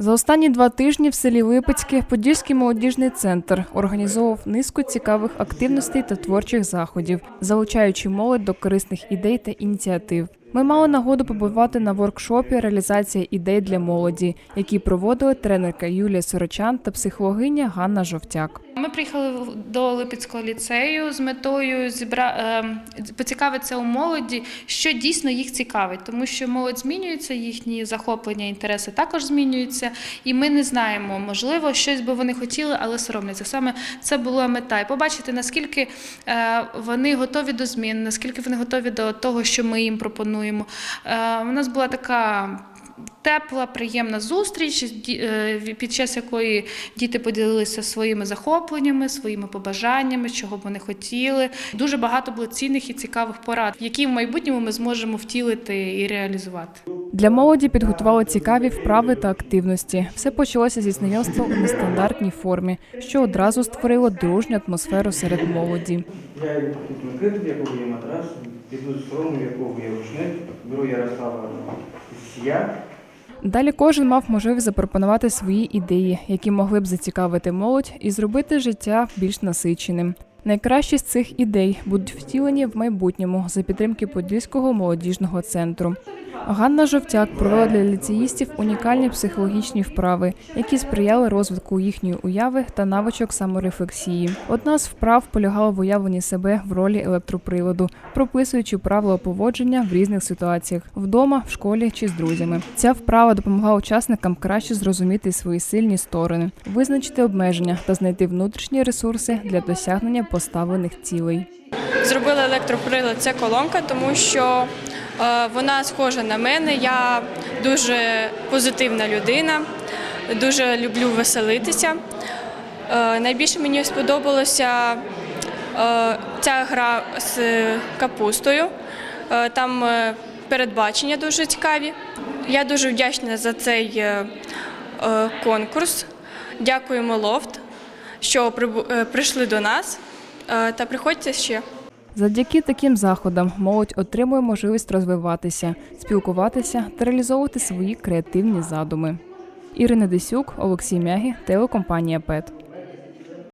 За останні два тижні в селі Липецьке Подільський молодіжний центр організовував низку цікавих активностей та творчих заходів, залучаючи молодь до корисних ідей та ініціатив. Ми мали нагоду побувати на воркшопі реалізація ідей для молоді, який проводили тренерка Юлія Сорочан та психологиня Ганна Жовтяк. Ми приїхали до Липецького ліцею з метою зібра... ем, поцікавитися у молоді, що дійсно їх цікавить, тому що молодь змінюється, їхні захоплення, інтереси також змінюються, і ми не знаємо, можливо, щось би вони хотіли, але соромляться. Саме це була мета. І побачити, наскільки е, вони готові до змін, наскільки вони готові до того, що ми їм пропонуємо. Е, У нас була така тепла, приємна зустріч, е, під час якої діти поділилися своїми захопленнями, своїми побажаннями, чого б вони хотіли. Дуже багато було цінних і цікавих порад, які в майбутньому ми зможемо втілити і реалізувати. Для молоді підготували цікаві вправи та активності. Все почалося зі знайомства у нестандартній формі, що одразу створило дружню атмосферу серед молоді. Я тут накритий, в якого є матрас, піду з сторону, в якого є рушник, беру Ярослава Сія. Далі кожен мав можливість запропонувати свої ідеї, які могли б зацікавити молодь і зробити життя більш насиченим. Найкращі з цих ідей будуть втілені в майбутньому за підтримки Подільського молодіжного центру. Ганна Жовтяк провела для ліцеїстів унікальні психологічні вправи, які сприяли розвитку їхньої уяви та навичок саморефлексії. Одна з вправ полягала в уявленні себе в ролі електроприладу, прописуючи правила поводження в різних ситуаціях вдома, в школі чи з друзями. Ця вправа допомогла учасникам краще зрозуміти свої сильні сторони, визначити обмеження та знайти внутрішні ресурси для досягнення поставлених цілей. Зробила електроприлад це колонка, тому що вона схожа на мене. Я дуже позитивна людина, дуже люблю веселитися. Е, найбільше мені сподобалося е, ця гра з капустою. Е, там е, передбачення дуже цікаві. Я дуже вдячна за цей е, е, конкурс. Дякуємо Лофт, що е, прийшли до нас. Е, Та приходьте ще. Завдяки таким заходам молодь отримує можливість розвиватися, спілкуватися та реалізовувати свої креативні задуми. Ірина Десюк, Олексій Мягі, телекомпанія ПЕТ.